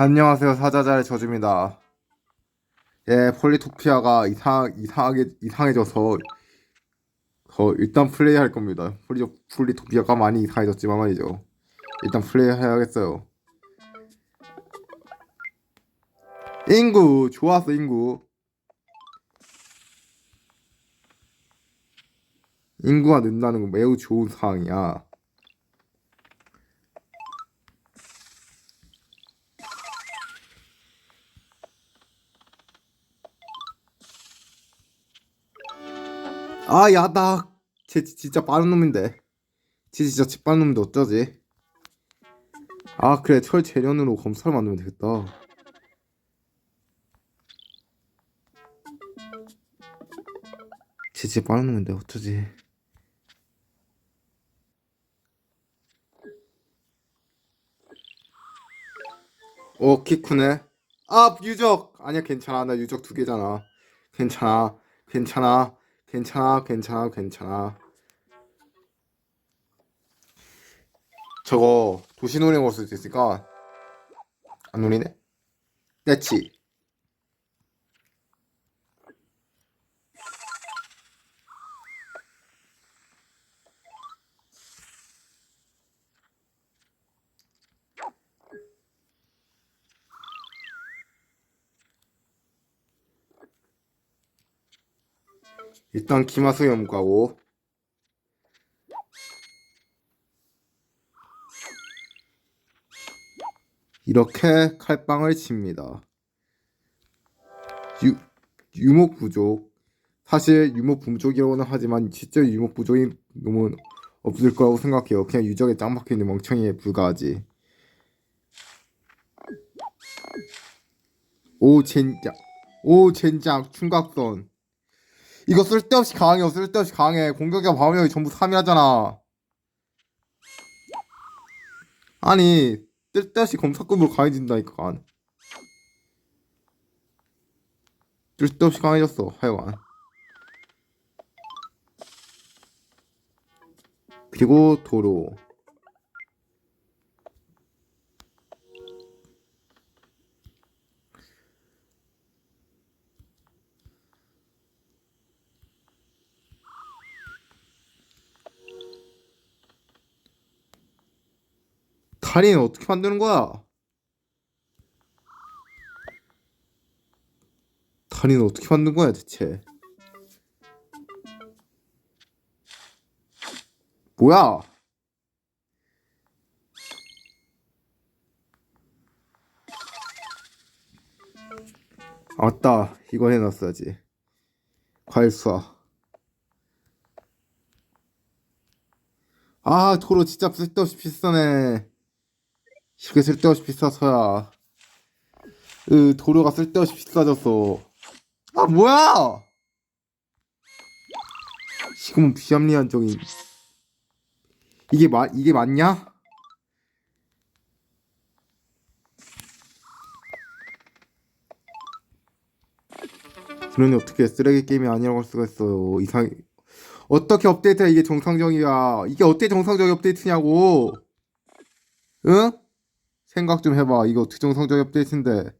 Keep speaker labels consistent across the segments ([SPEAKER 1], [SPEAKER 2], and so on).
[SPEAKER 1] 안녕하세요 사자자의 저주입니다. 예, 폴리토피아가 이상 이상하게 이상해져서 저 일단 플레이할 겁니다. 폴리 폴리토피아가 많이 이상해졌지만 말이죠. 일단 플레이해야겠어요. 인구 좋았어 인구. 인구가 는다는 건 매우 좋은 사항이야. 아, 야, 나, 쟤 진짜 빠른 놈인데. 쟤 진짜 집 빠른 놈인데 어쩌지? 아, 그래, 철 재련으로 검사를 만들면 되겠다. 쟤 진짜 빠른 놈인데 어쩌지? 오, 키 크네. 아, 유적! 아니야, 괜찮아. 나 유적 두 개잖아. 괜찮아. 괜찮아. 괜찮아, 괜찮아, 괜찮아. 저거 도시 노래 걸 수도 있으니까 안 노리네? 됐지? 일단 기마수염 연구하고 이렇게 칼빵을 칩니다. 유, 유목 부족 사실 유목 부족이라고는 하지만 실제 유목 부족이 너무 없을 거라고 생각해요. 그냥 유적에 짱 박혀있는 멍청이에 불과하지. 오 젠장 오 젠장 충각선 이거 쓸데없이 강해 쓸데없이 강해. 공격이랑 방어력이 전부 3이하잖아. 아니 쓸데없이 검사급으로 강해진다니까. 쓸데없이 강해졌어 하여간. 그리고 도로 다리는 어떻게 만드는 거야? 다리는 어떻게 만든 거야 대체? 뭐야? 아, 맞다 이거 해놨어야지 과일 수화 아 도로 진짜 쓸데없이 비싸네 이게 쓸데없이 비싸서야. 으 도로가 쓸데없이 비싸졌어. 아 뭐야! 지금은 비합리한 적인 이게 마 이게 맞냐? 그러니 어떻게 쓰레기 게임이 아니라고 할 수가 있어요. 이상 어떻게 업데이트야 이게 정상적이야. 이게 어떻게 정상적인 업데이트냐고. 응? 생각 좀 해봐. 이거 어떻게 정상적인 업데이트인데.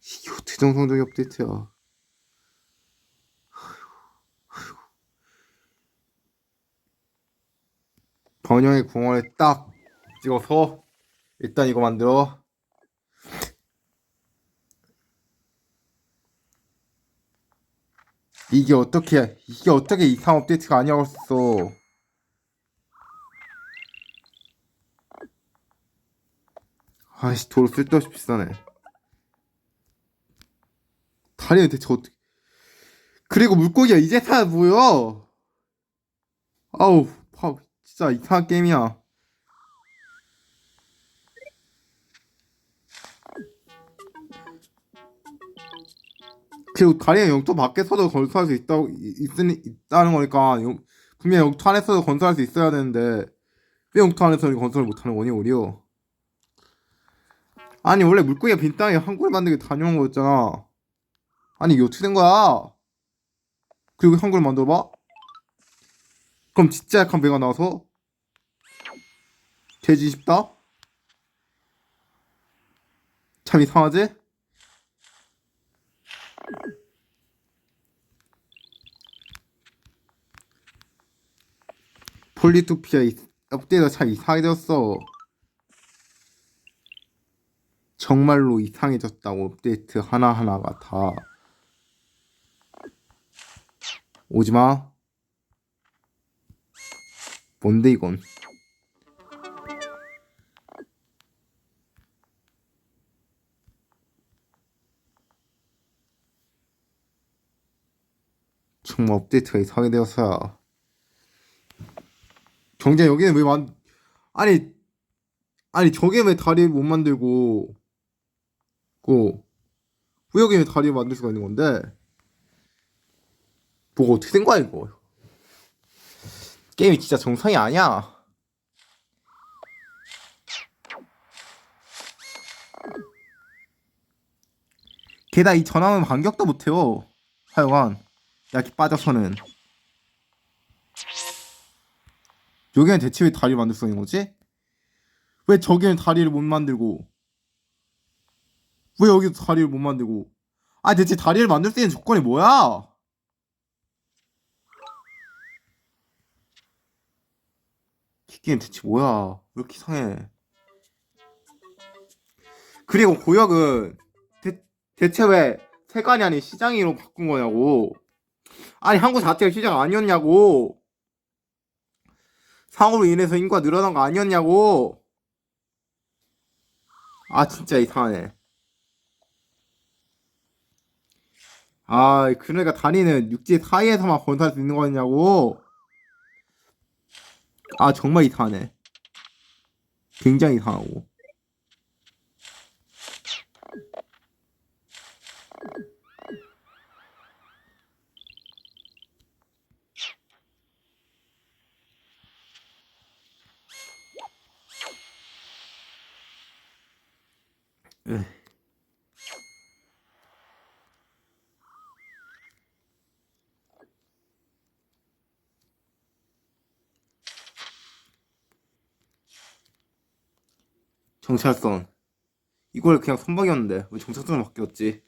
[SPEAKER 1] 이게 어떻게 정상적인 업데이트야? 번영의 궁원에 딱 찍어서 일단 이거 만들어. 이게 어떻게 이게 어떻게 이상 업데이트가 아니라고 했어 아이씨 도로 쓸데없이 비싸네. 다리는 대체 어떻게 그리고 물고기가 이제 다 보여! 아우 파 진짜 이상한 게임이야. 그리고 다리는 영토 밖에서도 건설할 수 있다고 있으니 있다는 거니까 영, 분명 영토 안에서도 건설할 수 있어야 되는데 왜 영토 안에서는 건설을 못하는 거니 우리요? 아니 원래 물고기가 빈 땅에 한국을 만들기 다녀온 거였잖아. 아니 이게 어떻게 된 거야? 그리고 한국을 만들어봐? 그럼 진짜 약한 배가 나와서 돼지 싶다? 참 이상하지? 폴리토피아 이- 업데이트가 참 이상해졌어. 정말로 이상해졌다고 업데이트 하나하나가 다. 오지마. 뭔데 이건? 정말 업데이트가 이상하게 되었어요. 경제 여기는 왜 만, 아니, 아니, 저게 왜 다리를 못 만들고, 고, 왜 여기 왜 다리를 만들 수가 있는 건데? 뭐가 어떻게 된 거야, 이거? 게임이 진짜 정상이 아니야. 게다가 이 전함은 반격도 못해요. 하여간, 약이 빠져서는. 여기는 대체 왜 다리를 만들 수 있는 거지? 왜 저기는 다리를 못 만들고 왜 여기도 다리를 못 만들고 아 대체 다리를 만들 수 있는 조건이 뭐야? 이 게임 대체 뭐야 왜 이렇게 이상해 그리고 고역은 대, 대체 왜 세관이 아닌 시장으로 바꾼 거냐고 아니 한국 자체가 시장 아니었냐고 상으로 인해서 인구가 늘어난 거 아니었냐고. 아 진짜 이상하네. 아 그러니까 다리는 육지 사이에서만 건설 수 있는 거냐고. 아 정말 이상하네. 굉장히 이상하고. 으. 정찰선 이걸 그냥 선박이었는데 왜 정찰선을 바뀌었지?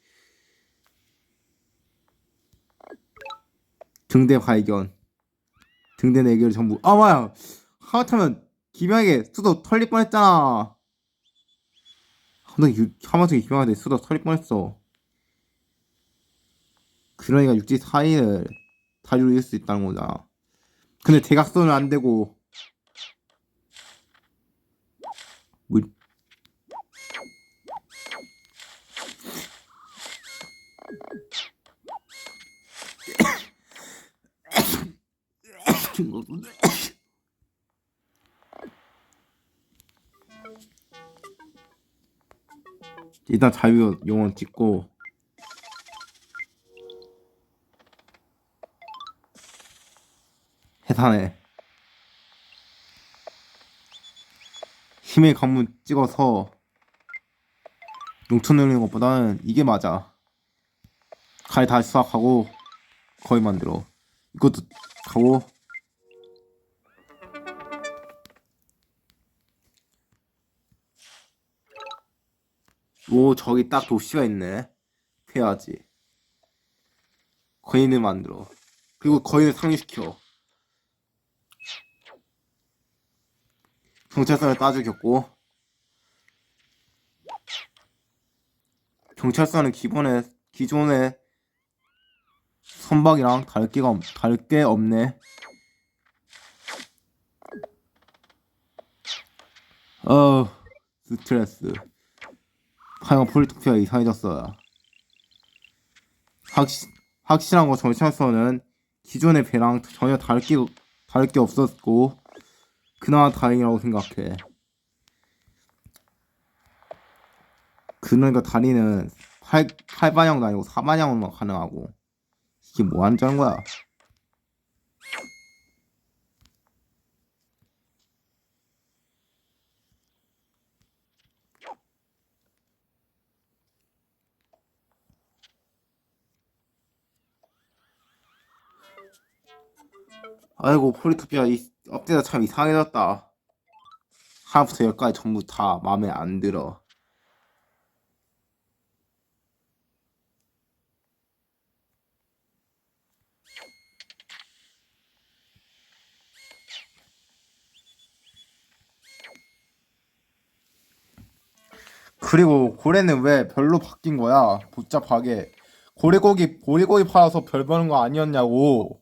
[SPEAKER 1] 등대 발견. 등대 네 개를 전부. 아 뭐야. 하마터면 기명에게 수도 털릴 뻔했잖아. 하마터면 기명한테 수도 털릴 뻔했어. 그러니까 육지 사이를 다리로 수 있다는 거잖아 근데 대각선은 안 되고 뭐 일단 자유 용원 찍고. 해산해. 힘의 관문 찍어서 농촌 올리는 것보다는 이게 맞아 칼 다시 수확하고 거의 만들어. 이것도 하고. 오 저기 딱 도시가 있네. 해야지. 거인을 만들어. 그리고 거인을 상륙시켜. 경찰서를 따죽였고. 경찰서는 기본에 기존의 선박이랑 다를 게가 없, 다를 게 없네. 어 스트레스. 하여간 폴리토피아 이상해졌어요. 확실 확실한 거 경찰서는 기존의 배랑 전혀 다를 게 다를 게 없었고 그나마 다행이라고 생각해. 그러니까 다리는 8, 8반영도 아니고 4반영만 가능하고 이게 뭐 하는 거야? 아이고 폴리토피아 이 업데이트가 참 이상해졌다. 하나부터 열까지 전부 다 마음에 안 들어. 그리고 고래는 왜 별로 바뀐 거야? 복잡하게. 고래고기, 고래고기 팔아서 별 버는 거 아니었냐고.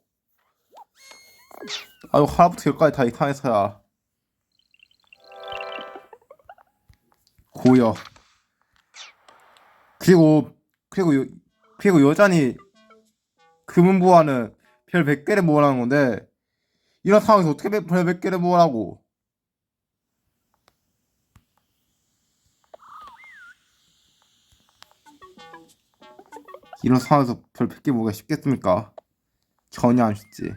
[SPEAKER 1] 아유, 하나부터 열까지 다 이상해서야. 고여. 그리고, 그리고, 요, 그리고 여전히 금은보화는 별 100개를 모으라는 건데, 이런 상황에서 어떻게 별 100개를 모으라고? 이런 상황에서 별 100개 모으기가 쉽겠습니까? 전혀 안 쉽지.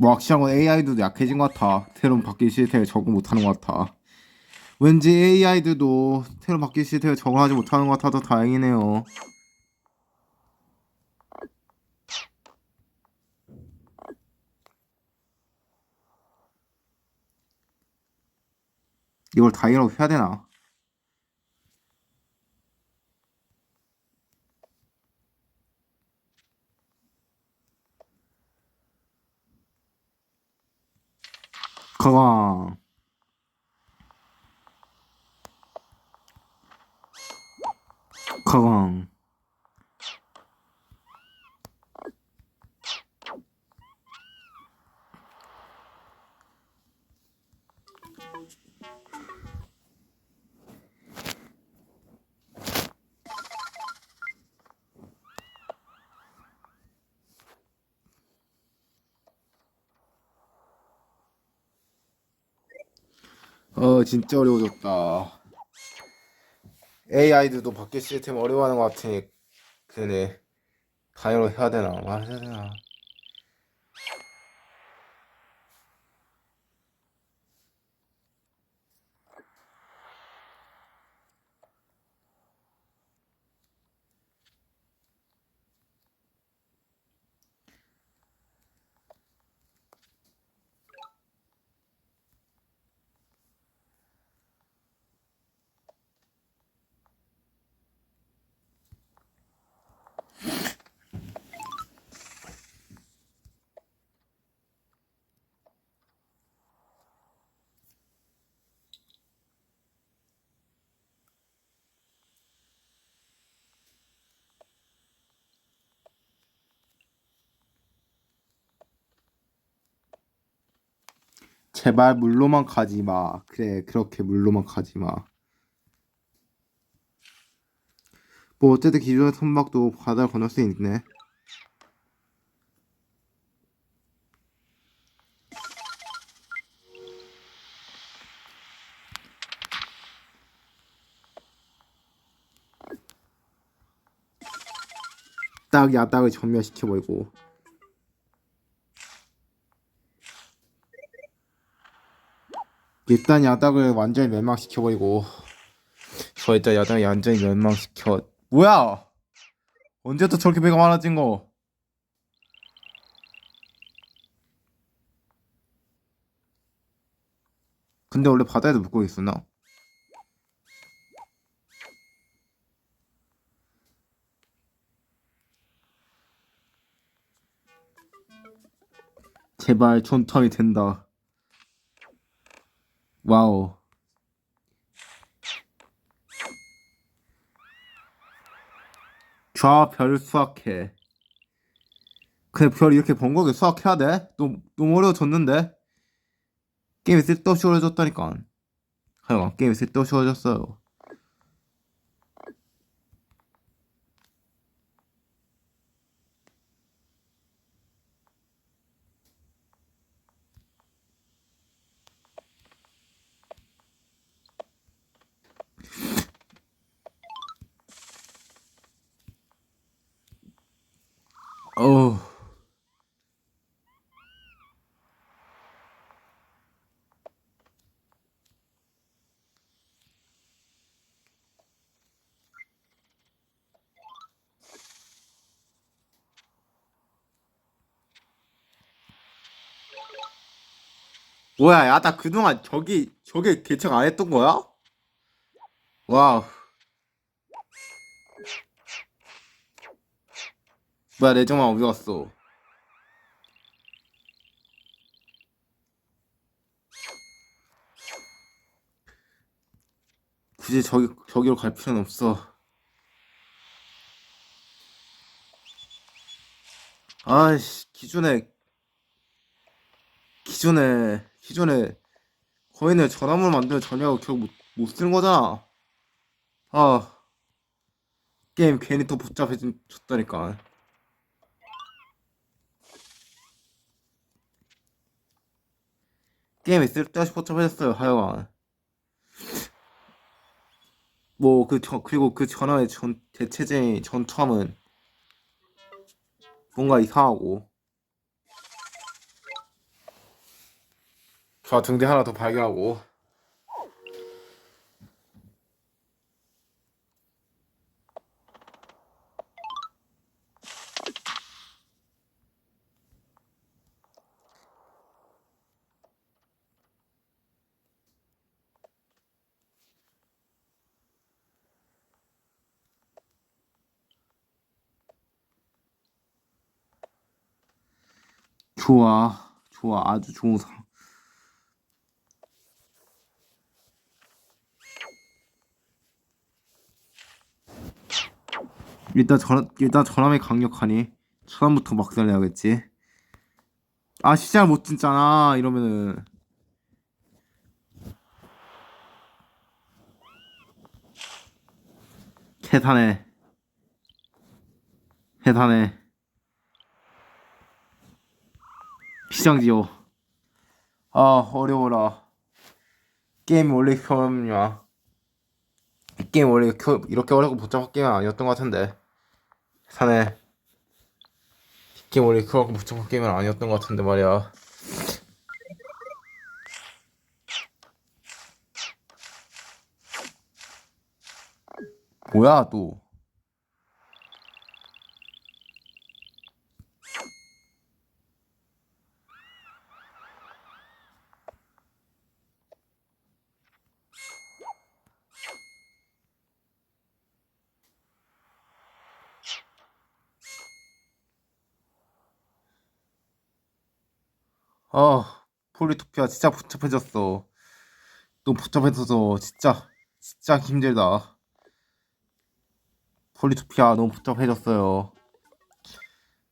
[SPEAKER 1] 뭐건 AI도 약해진 것 같아. 새로운 바뀐 시스템에 적응 못하는 것 같아. 왠지 AI들도 새로운 바뀐 시스템에 적응하지 못하는 것 같아서 다행이네요. 이걸 다이라고 해야 되나? 가강 진짜 어려워졌다. AI들도 바뀔 시스템 어려워하는 것 같으니 그네. 다이로 해야 되나? 말 해야 되나 제발 물로만 가지 마. 그래 그렇게 물로만 가지 마 뭐 어쨌든 기존의 선박도 바다를 건널 수 있네. 딱 야닥을 전멸시켜버리고 일단 야닥을 완전히 멸망시켜버리고. 저 일단 야닥을 완전히 멸망시켜. 뭐야? 언제부터 저렇게 배가 많아진 거? 근데 원래 바다에도 묵고 있었나? 제발 존탐이 된다 와우. 좌별 수학해. 그래 별 이렇게 번거롭게 수학해야 돼? 너무, 너무 어려워졌는데? 게임이 쓸데없이 어려워졌다니까. 하여간 게임이 쓸데없이 어려워졌어요. 어우. 뭐야, 야, 나 그동안 저기, 저게 개척 안 했던 거야? 와우. 뭐야, 내 정말 어디 갔어? 굳이 저기, 저기로 갈 필요는 없어. 아이씨, 기존에, 기존에, 기존에, 거인을 전화물 만들어 전혀하고 결국 못, 못 쓰는 거잖아. 아, 게임 괜히 더 복잡해졌다니까. 게임이 쓸데없이 복잡해졌어요, 하여간. 뭐, 그, 저, 그리고 그 전화의 전, 대체제의 전투함은 뭔가 이상하고. 저 등대 하나 더 발견하고. 좋아, 좋아, 아주 좋은 상. 일단 전 일단 전함이 강력하니 전함부터 막살 내야겠지. 아 시작 못 진짜나? 이러면은. 해산해. 해산해 피장지요. 아 어려워라. 게임 원래 어렵냐? 게임 원래 이렇게, 이렇게 어렵고 복잡한 게임 아니었던 것 같은데. 사네. 게임 원래 어렵고 복잡한 게임은 아니었던 것 같은데 말이야. 뭐야 또? 아, 폴리토피아 진짜 복잡해졌어. 또 복잡해져서 진짜 진짜 힘들다. 폴리토피아 너무 복잡해졌어요.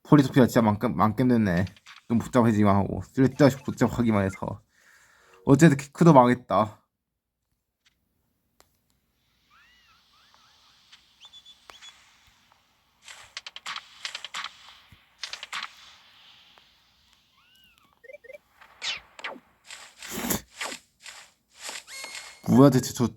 [SPEAKER 1] 폴리토피아 진짜 만겜 만겜 됐네. 좀 복잡해지기만 하고 쓸데없이 복잡하기만 해서. 어쨌든 키크도 망했다. 뭐야 대체 저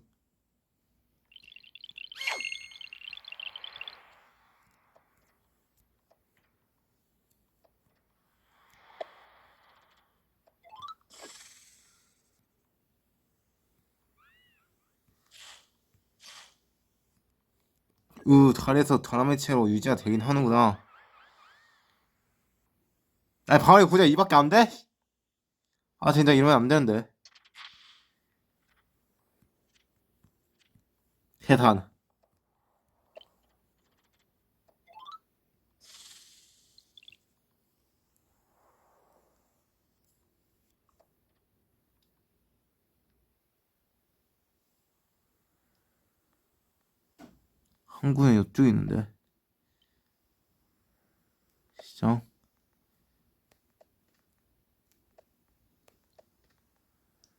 [SPEAKER 1] 으, 잘해서 전화매체로 유지가 되긴 하는구나. 아니, 방어력 고작 이밖에 안 돼? 아, 진짜 이러면 안 되는데. 해산. 항구에 이쪽에 있는데. 시장.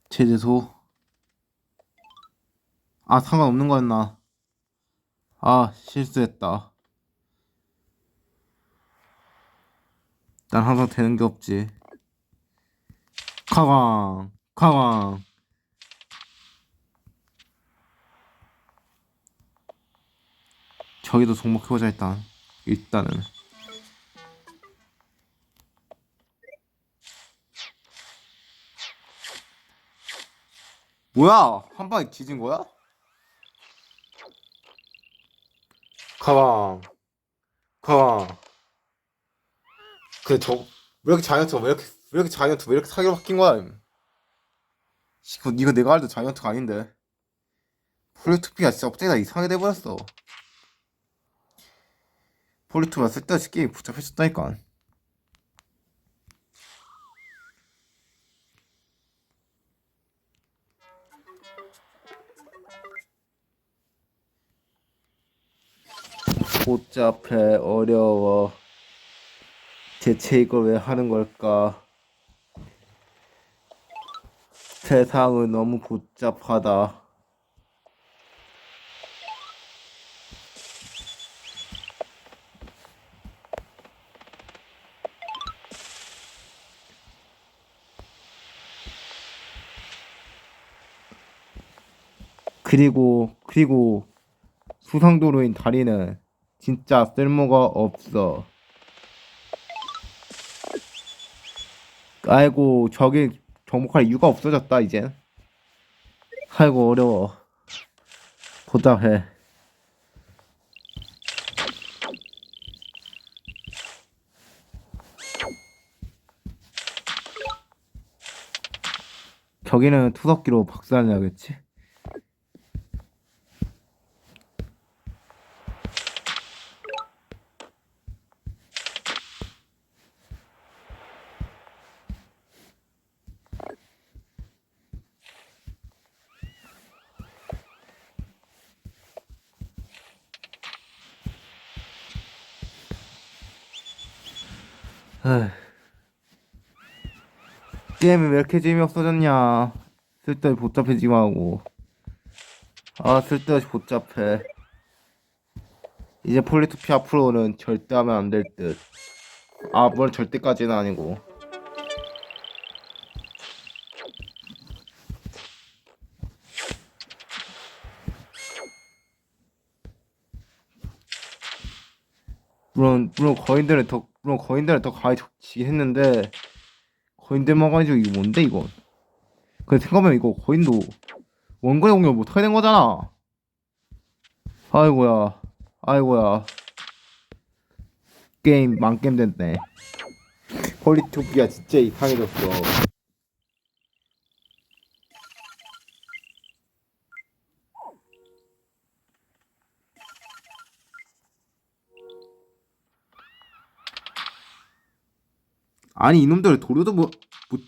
[SPEAKER 1] 제재소. 아, 상관없는 거였나. 아, 실수했다. 난 항상 되는 게 없지. 가왕, 가왕. 저기도 종목해보자 일단. 일단은. 뭐야? 한 방에 뒤진 거야? 가방. 가방. 근데 저, 왜 이렇게 자이언트가 왜 이렇게, 왜 이렇게 자이언트 왜 이렇게 사기로 바뀐 거야? 이거, 이거 내가 알던 자이언트가 아닌데. 폴리투피가 진짜 업데이트가 이상하게 돼버렸어. 폴리투가 쓸데없이 게임 복잡해졌다니까. 복잡해 어려워. 대체 이걸 왜 하는 걸까? 세상은 너무 복잡하다. 그리고 그리고 수상도로인 다리는 진짜 쓸모가 없어. 아이고 저기 정복할 이유가 없어졌다 이젠. 아이고 어려워. 보답해. 저기는 투석기로 박살내야겠지? 게임이 왜 이렇게 재미없어졌냐. 쓸데없이 복잡해지기만 하고. 아 쓸데없이 복잡해. 이제 폴리투피 앞으로는 절대 하면 안 될듯아 물론 절대까지는 아니고. 물론 물론 거인들은 더 물론 거인들은 더 가히 지긴 했는데 거인들만 가지고 이게 뭔데 이건 근데 생각하면 이거 거인도 원거리 공격 못하게 된 거잖아. 아이고야 아이고야. 게임 망게임 됐네. 폴리토피아 진짜 이상해졌어 아니 이놈들 도로도 못, 못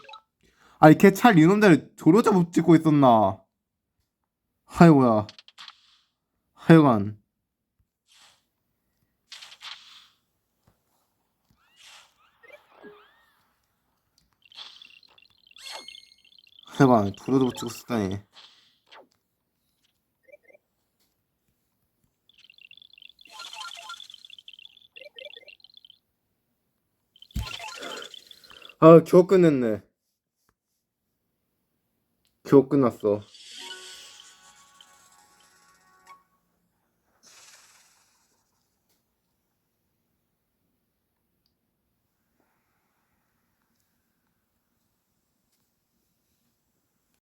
[SPEAKER 1] 아니 개찰 이놈들 도로도 못 찍고 있었나? 아이고야 하여간. 하여간 도로도 못 찍고 있었다니 아 겨우 끝냈네. 겨우 끝났어